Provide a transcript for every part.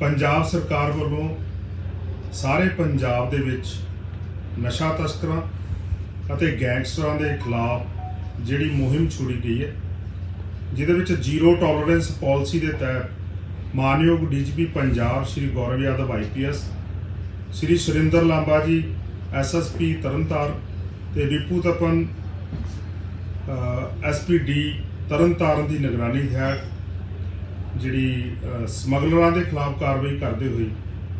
ਪੰਜਾਬ ਸਰਕਾਰ ਵੱਲੋਂ ਸਾਰੇ ਪੰਜਾਬ ਦੇ ਵਿੱਚ ਨਸ਼ਾ ਤਸਕਰਾਂ ਅਤੇ ਗੈਂਗਸਟਰਾਂ ਦੇ ਖਿਲਾਫ ਜਿਹੜੀ ਮੁਹਿੰਮ ਛੁੜੀ ਗਈ ਹੈ, ਜਿਹਦੇ ਵਿੱਚ ਜ਼ੀਰੋ ਟੋਲਰੈਂਸ ਪਾਲਿਸੀ ਦੇ ਤਹਿਤ ਮਾਨਯੋਗ DGP Punjab Shri Gaurav Yadav IPS Shri Surinder Lamba ji SSP Tarn Taran ਤੇ ਵਿਪੂ ਤਪਨ ਐਸਪੀਡੀ ਤਰਨਤਾਰਨ ਦੀ ਨਿਗਰਾਨੀ ਹੇਠ ਜਿਹੜੀ ਸਮਗਲਰਾਂ ਦੇ ਖਿਲਾਫ ਕਾਰਵਾਈ ਕਰਦੇ ਹੋਏ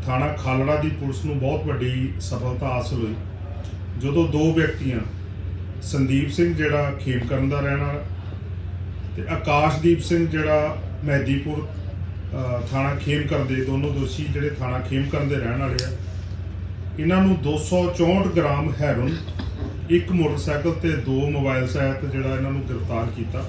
ਥਾਣਾ ਖਾਲੜਾ ਦੀ ਪੁਲਿਸ ਨੂੰ ਬਹੁਤ ਵੱਡੀ ਸਫਲਤਾ ਹਾਸਲ ਹੋਈ। ਜਦੋਂ ਦੋ ਵਿਅਕਤੀਆਂ, ਸੰਦੀਪ ਸਿੰਘ ਜਿਹੜਾ ਖੇਮਕਰਨ ਦਾ ਰਹਿਣ ਵਾਲਾ ਤੇ ਆਕਾਸ਼ਦੀਪ ਸਿੰਘ ਜਿਹੜਾ ਮਹਿਦੀਪੁਰ ਥਾਣਾ ਖੇਮਕਰਨ ਦੇ ਦੋਨੋਂ ਦੋਸ਼ੀ ਜਿਹੜੇ ਥਾਣਾ ਖੇਮਕਰਨ ਦੇ ਰਹਿਣ ਵਾਲੇ ਆ, ਇਹਨਾਂ ਨੂੰ 264 ਗ੍ਰਾਮ ਹੈਰੋਨ ਇੱਕ ਮੋਟਰਸਾਈਕਲ ਤੇ ਦੋ ਮੋਬਾਈਲ ਸਹਿਤ ਜਿਹੜਾ ਇਹਨਾਂ ਨੂੰ ਗ੍ਰਿਫਤਾਰ ਕੀਤਾ।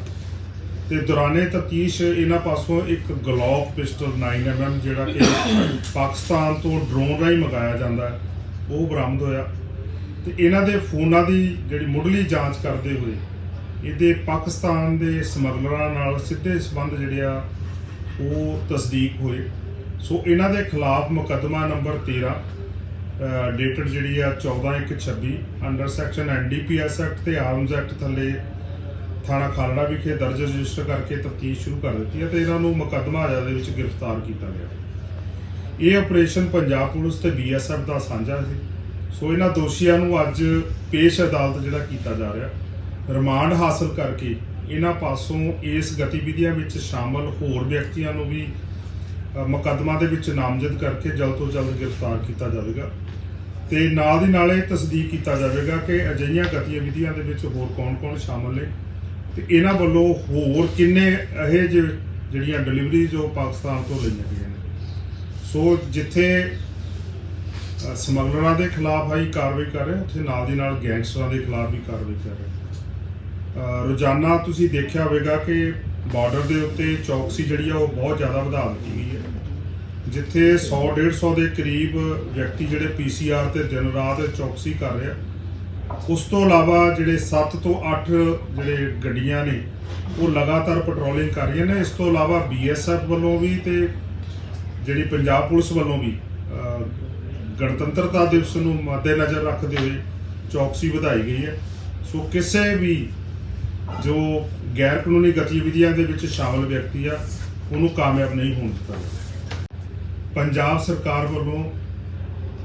ਤੇ ਦੌਰਾਨੇ ਤਫਤੀਸ਼ ਇਹਨਾਂ ਪਾਸੋਂ ਇੱਕ ਗਲੋਕ ਪਿਸਟਲ 9mm ਜਿਹੜਾ ਕਿ ਪਾਕਿਸਤਾਨ ਤੋਂ ਡਰੋਨ ਰਾਹੀਂ ਮੰਗਾਇਆ ਜਾਂਦਾ ਹੈ ਉਹ ਬਰਾਮਦ ਹੋਇਆ। ਤੇ ਇਹਨਾਂ ਦੇ ਫੋਨਾਂ ਦੀ ਜਿਹੜੀ ਮੁੱਢਲੀ ਜਾਂਚ ਕਰਦੇ ਹੋਏ ਇਹਦੇ ਪਾਕਿਸਤਾਨ ਦੇ ਸਮਗਲਰਾਂ ਨਾਲ ਸਿੱਧੇ ਸੰਬੰਧ ਜਿਹੜੇ ਆ ਉਹ ਤਸਦੀਕ ਹੋਏ। ਸੋ ਇਹਨਾਂ ਦੇ ਖਿਲਾਫ ਮੁਕੱਦਮਾ ਨੰਬਰ 13 ਡੇਟਡ ਜਿਹੜੀ ਆ 14126 ਅੰਡਰ ਸੈਕਸ਼ਨ ਐਨਡੀਪੀਐਸ ਐਕਟ ਤੇ ਆਰਮਸ ਐਕਟ ਥੱਲੇ ਥਾਣਾ ਖਾਲੜਾ ਵਿਖੇ ਦਰਜ ਰਜਿਸਟਰ ਕਰਕੇ ਤਫਤੀਸ਼ ਸ਼ੁਰੂ ਕਰ ਦਿੱਤੀ ਹੈ ਤੇ ਇਹਨਾਂ ਨੂੰ ਮੁਕੱਦਮਾ ਆਇਆ ਦੇ ਵਿੱਚ ਗ੍ਰਿਫਤਾਰ ਕੀਤਾ ਗਿਆ ਇਹ ਆਪਰੇਸ਼ਨ ਪੰਜਾਬ ਪੁਲਿਸ ਤੇ ਬੀਐਸਐਫ ਦਾ ਸਾਂਝਾ ਸੀ। ਸੋ ਇਹਨਾਂ ਦੋਸ਼ੀਆਂ ਨੂੰ ਅੱਜ ਪੇਸ਼ ਅਦਾਲਤ ਜਿਹੜਾ ਕੀਤਾ ਜਾ ਰਿਹਾ, ਰਿਮਾਂਡ ਹਾਸਲ ਕਰਕੇ ਇਹਨਾਂ ਪਾਸੋਂ ਇਸ ਗਤੀਵਿਧੀਆਂ ਵਿੱਚ ਸ਼ਾਮਲ ਹੋਰ ਵਿਅਕਤੀਆਂ ਨੂੰ ਵੀ ਮੁਕੱਦਮਾ ਦੇ ਵਿੱਚ ਨਾਮਜ਼ਦ ਕਰਕੇ ਜਲਦ ਤੋਂ ਜਲਦ ਗ੍ਰਿਫਤਾਰ ਕੀਤਾ ਜਾਵੇਗਾ ਤੇ ਨਾਲ ਦੀ ਨਾਲ ਇਹ ਤਸਦੀਕ ਕੀਤਾ ਜਾਵੇਗਾ ਕਿ ਅਜਿਹੀਆਂ ਗਤੀਵਿਧੀਆਂ ਦੇ ਵਿੱਚ ਹੋਰ ਕੌਣ-ਕੌਣ ਸ਼ਾਮਲ ਨੇ। ਤੇ ਇਹਨਾਂ ਵੱਲੋਂ ਹੋਰ ਕਿੰਨੇ ਇਹ ਜਿਹੇ ਜਿਹੜੀਆਂ ਡਿਲੀਵਰੀਜ਼ ਉਹ ਪਾਕਿਸਤਾਨ ਤੋਂ ਲਈਆਂ ਗਈਆਂ ਨੇ। ਸੋ ਜਿੱਥੇ ਸਮਗਲਰਾਂ ਦੇ ਖਿਲਾਫ ਆਈ ਕਾਰਵਾਈ ਕਰ ਰਹੇ, ਉੱਥੇ ਨਾਲ ਦੀ ਨਾਲ ਗੈਂਗਸਟਰਾਂ ਦੇ ਖਿਲਾਫ ਵੀ ਕਾਰਵਾਈ ਕਰ ਰਹੇ। ਰੋਜ਼ਾਨਾ ਤੁਸੀਂ ਦੇਖਿਆ ਹੋਵੇਗਾ ਕਿ ਬਾਰਡਰ ਦੇ ਉੱਤੇ ਚੌਕਸੀ ਜਿਹੜੀ ਆ ਉਹ ਬਹੁਤ ਜ਼ਿਆਦਾ ਵਧਾ ਦਿੱਤੀ ਗਈ ਹੈ। ਜਿੱਥੇ 100 150 ਦੇ ਕਰੀਬ ਵਿਅਕਤੀ ਜਿਹੜੇ ਪੀਸੀਆਰ ਤੇ ਦਿਨ ਰਾਤ ਚੌਕਸੀ ਕਰ ਰਹੇ ਆ ਉਸ ਤੋਂ ਇਲਾਵਾ ਜਿਹੜੇ 7 ਤੋਂ 8 ਜਿਹੜੇ ਗੱਡੀਆਂ ਨੇ, ਉਹ ਲਗਾਤਾਰ ਪੈਟਰੋਲਿੰਗ ਕਰ ਰਹੀਆਂ ਨੇ। ਇਸ ਤੋਂ ਇਲਾਵਾ ਬੀਐਸਐਫ ਵੱਲੋਂ ਵੀ ਤੇ ਜਿਹੜੀ ਪੰਜਾਬ ਪੁਲਿਸ ਵੱਲੋਂ ਵੀ ਗਣਤੰਤਰਤਾ ਦਿਵਸ ਨੂੰ ਮੱਦੇਨਜ਼ਰ ਰੱਖਦੇ ਹੋਏ ਚੌਕਸੀ ਵਧਾਈ ਗਈ ਹੈ। ਸੋ ਕਿਸੇ ਵੀ ਜੋ ਗੈਰ ਕਾਨੂੰਨੀ ਗਤੀਵਿਧੀਆਂ ਦੇ ਵਿੱਚ ਸ਼ਾਮਲ ਵਿਅਕਤੀ ਆ, ਉਹਨੂੰ ਕਾਮਯਾਬ ਨਹੀਂ ਹੋਣ ਦਿੱਤਾ ਪੰਜਾਬ ਸਰਕਾਰ ਵੱਲੋਂ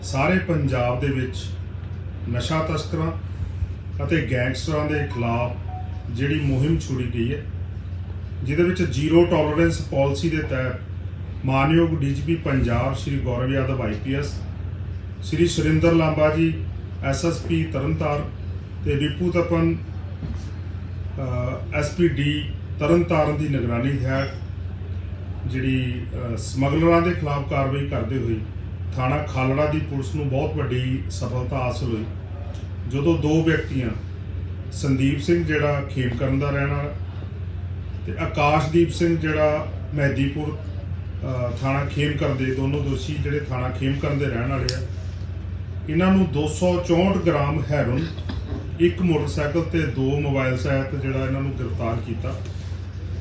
ਸਾਰੇ ਪੰਜਾਬ ਦੇ ਵਿੱਚ ਨਸ਼ਾ ਤਸਕਰਾਂ ਅਤੇ ਗੈਂਗਸਟਰਾਂ ਦੇ ਖਿਲਾਫ ਜਿਹੜੀ ਮੁਹਿੰਮ ਛੁੜੀ ਗਈ ਹੈ, ਜਿਹਦੇ ਵਿੱਚ ਜ਼ੀਰੋ ਟੋਲਰੈਂਸ ਪਾਲਿਸੀ ਦੇ ਤਹਿਤ ਮਾਨਯੋਗ DGP Punjab Shri Gaurav Yadav IPS Shri Surinder Lamba ji SSP Tarn Taran ਤੇ ਵਿਪੂ ਤਪਨ ਐਸਪੀਡੀ ਤਰਨਤਾਰਨ ਦੀ ਨਿਗਰਾਨੀ ਹੇਠ ਜਿਹੜੀ ਸਮਗਲਰਾਂ ਦੇ ਖਿਲਾਫ ਕਾਰਵਾਈ ਕਰਦੇ ਹੋਏ ਥਾਣਾ ਖਾਲੜਾ ਦੀ ਪੁਲਿਸ ਨੂੰ ਬਹੁਤ ਵੱਡੀ ਸਫਲਤਾ ਹਾਸਲ ਹੋਈ। ਜਦੋਂ ਦੋ ਵਿਅਕਤੀਆਂ, ਸੰਦੀਪ ਸਿੰਘ ਜਿਹੜਾ ਖੇਮਕਰਨ ਦਾ ਰਹਿਣ ਵਾਲਾ ਤੇ ਆਕਾਸ਼ਦੀਪ ਸਿੰਘ ਜਿਹੜਾ ਮਹਿਦੀਪੁਰ ਥਾਣਾ ਖੇਮਕਰਨ ਦੇ ਦੋਨੋਂ ਦੋਸ਼ੀ ਜਿਹੜੇ ਥਾਣਾ ਖੇਮਕਰਨ ਦੇ ਰਹਿਣ ਵਾਲੇ ਆ, ਇਹਨਾਂ ਨੂੰ 264 ਗ੍ਰਾਮ ਹੈਰੋਨ ਇੱਕ ਮੋਟਰਸਾਈਕਲ ਤੇ ਦੋ ਮੋਬਾਈਲ ਸਹਿਤ ਜਿਹੜਾ ਇਹਨਾਂ ਨੂੰ ਗ੍ਰਿਫਤਾਰ ਕੀਤਾ।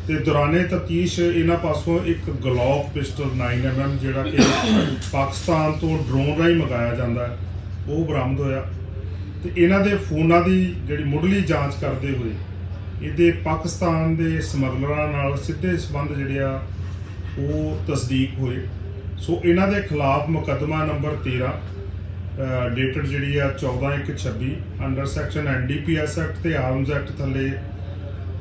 ਤੇ ਦੌਰਾਨੇ ਤਫਤੀਸ਼ ਇਹਨਾਂ ਪਾਸੋਂ ਇੱਕ ਗਲੋਕ ਪਿਸਟਲ 9mm ਜਿਹੜਾ ਕਿ ਪਾਕਿਸਤਾਨ ਤੋਂ ਡਰੋਨ ਰਾਹੀਂ ਮੰਗਾਇਆ ਜਾਂਦਾ ਉਹ ਬਰਾਮਦ ਹੋਇਆ। ਤੇ ਇਹਨਾਂ ਦੇ ਫੋਨਾਂ ਦੀ ਜਿਹੜੀ ਮੁੱਢਲੀ ਜਾਂਚ ਕਰਦੇ ਹੋਏ ਇਹਦੇ ਪਾਕਿਸਤਾਨ ਦੇ ਸਮਗਲਰਾਂ ਨਾਲ ਸਿੱਧੇ ਸੰਬੰਧ ਜਿਹੜੇ ਆ, ਉਹ ਤਸਦੀਕ ਹੋਏ। ਸੋ ਇਹਨਾਂ ਦੇ ਖਿਲਾਫ ਮੁਕੱਦਮਾ ਨੰਬਰ 13 ਡੇਟਡ ਜਿਹੜੀ ਆ 14126 ਅੰਡਰ ਸੈਕਸ਼ਨ ਐਨਡੀਪੀਐਸ ਐਕਟ ਤੇ ਆਰਮਸ ਐਕਟ ਥੱਲੇ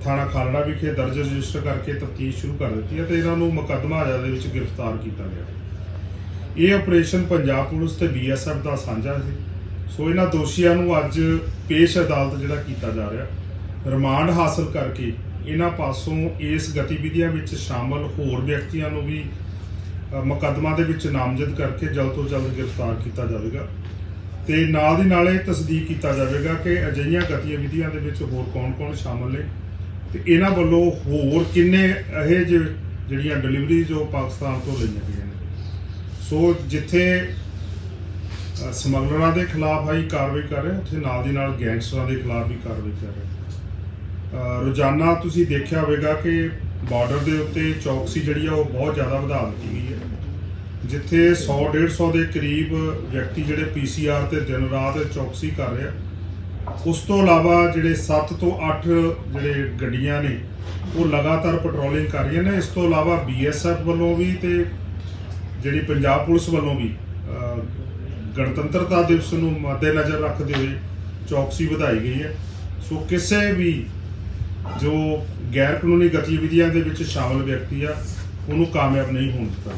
ਥਾਣਾ ਖਾਲੜਾ ਵਿਖੇ ਦਰਜ ਰਜਿਸਟਰ ਕਰਕੇ ਤਫਤੀਸ਼ ਸ਼ੁਰੂ ਕਰ ਦਿੱਤੀ ਹੈ ਤੇ ਇਹਨਾਂ ਨੂੰ ਮੁਕੱਦਮਾ ਆਇਆ ਦੇ ਵਿੱਚ ਗ੍ਰਿਫਤਾਰ ਕੀਤਾ ਗਿਆ ਇਹ ਆਪਰੇਸ਼ਨ ਪੰਜਾਬ ਪੁਲਿਸ ਤੇ ਬੀਐਸਐਫ ਦਾ ਸਾਂਝਾ ਸੀ। ਸੋ ਇਹਨਾਂ ਦੋਸ਼ੀਆਂ ਨੂੰ ਅੱਜ ਪੇਸ਼ ਅਦਾਲਤ ਜਿਹੜਾ ਕੀਤਾ ਜਾ ਰਿਹਾ ਰਿਮਾਂਡ ਹਾਸਲ ਕਰਕੇ ਇਹਨਾਂ ਪਾਸੋਂ ਇਸ ਗਤੀਵਿਧੀਆਂ ਵਿੱਚ ਸ਼ਾਮਲ ਹੋਰ ਵਿਅਕਤੀਆਂ ਨੂੰ ਵੀ ਮੁਕੱਦਮਾ ਦੇ ਵਿੱਚ ਨਾਮਜ਼ਦ ਕਰਕੇ ਜਲਦ ਤੋਂ ਜਲਦ ਗ੍ਰਿਫਤਾਰ ਕੀਤਾ ਜਾਵੇਗਾ। ਤੇ ਨਾਲ ਦੀ ਨਾਲ ਇਹ ਤਸਦੀਕ ਕੀਤਾ ਜਾਵੇਗਾ ਕਿ ਅਜਿਹੀਆਂ ਗਤੀਵਿਧੀਆਂ ਦੇ ਵਿੱਚ ਹੋਰ ਕੌਣ-ਕੌਣ ਸ਼ਾਮਲ ਨੇ। ਤੇ ਇਹਨਾਂ ਵੱਲੋਂ ਹੋਰ ਕਿੰਨੇ ਇਹ ਜਿਹੇ ਜਿਹੜੀਆਂ ਡਿਲੀਵਰੀਜ਼ ਉਹ ਪਾਕਿਸਤਾਨ ਤੋਂ ਲਈਆਂ ਗਈਆਂ ਨੇ। ਸੋ ਜਿੱਥੇ ਸਮਗਲਰਾਂ ਦੇ ਖਿਲਾਫ ਆਈ ਕਾਰਵਾਈ ਕਰ ਰਹੇ ਉੱਥੇ ਨਾਲ ਦੀ ਨਾਲ ਗੈਂਗਸਟਰਾਂ ਦੇ ਖਿਲਾਫ ਵੀ ਕਾਰਵਾਈ ਕਰ ਰਹੇ ਰੋਜ਼ਾਨਾ ਤੁਸੀਂ ਦੇਖਿਆ ਹੋਵੇਗਾ ਕਿ ਬਾਰਡਰ ਦੇ ਉੱਤੇ ਚੌਕਸੀ ਜਿਹੜੀ ਆ ਉਹ ਬਹੁਤ ਜ਼ਿਆਦਾ ਵਧਾ ਦਿੱਤੀ ਗਈ ਹੈ। ਜਿੱਥੇ 100 150 ਦੇ ਕਰੀਬ ਵਿਅਕਤੀ ਜਿਹੜੇ ਪੀਸੀਆਰ ਤੇ ਦਿਨ ਰਾਤ ਚੌਕਸੀ ਕਰ ਰਿਹਾ ਉਸ ਤੋਂ ਇਲਾਵਾ ਜਿਹੜੇ 7 ਤੋਂ 8 ਜਿਹੜੇ ਗੱਡੀਆਂ ਨੇ, ਉਹ ਲਗਾਤਾਰ ਪੈਟਰੋਲਿੰਗ ਕਰ ਰਹੀਆਂ ਨੇ। ਇਸ ਤੋਂ ਇਲਾਵਾ ਬੀਐਸਐਫ ਵੱਲੋਂ ਵੀ ਤੇ ਜਿਹੜੀ ਪੰਜਾਬ ਪੁਲਿਸ ਵੱਲੋਂ ਵੀ ਗਣਤੰਤਰਤਾ ਦਿਵਸ ਨੂੰ ਮੱਦੇਨਜ਼ਰ ਰੱਖਦੇ ਹੋਏ ਚੌਕਸੀ ਵਧਾਈ ਗਈ ਹੈ। ਸੋ ਕਿਸੇ ਵੀ ਜੋ ਗੈਰ ਕਾਨੂੰਨੀ ਗਤੀਵਿਧੀਆਂ ਦੇ ਵਿੱਚ ਸ਼ਾਮਲ ਵਿਅਕਤੀ ਆ, ਉਹਨੂੰ ਕਾਮਯਾਬ ਨਹੀਂ ਹੋਣ ਦਿੱਤਾ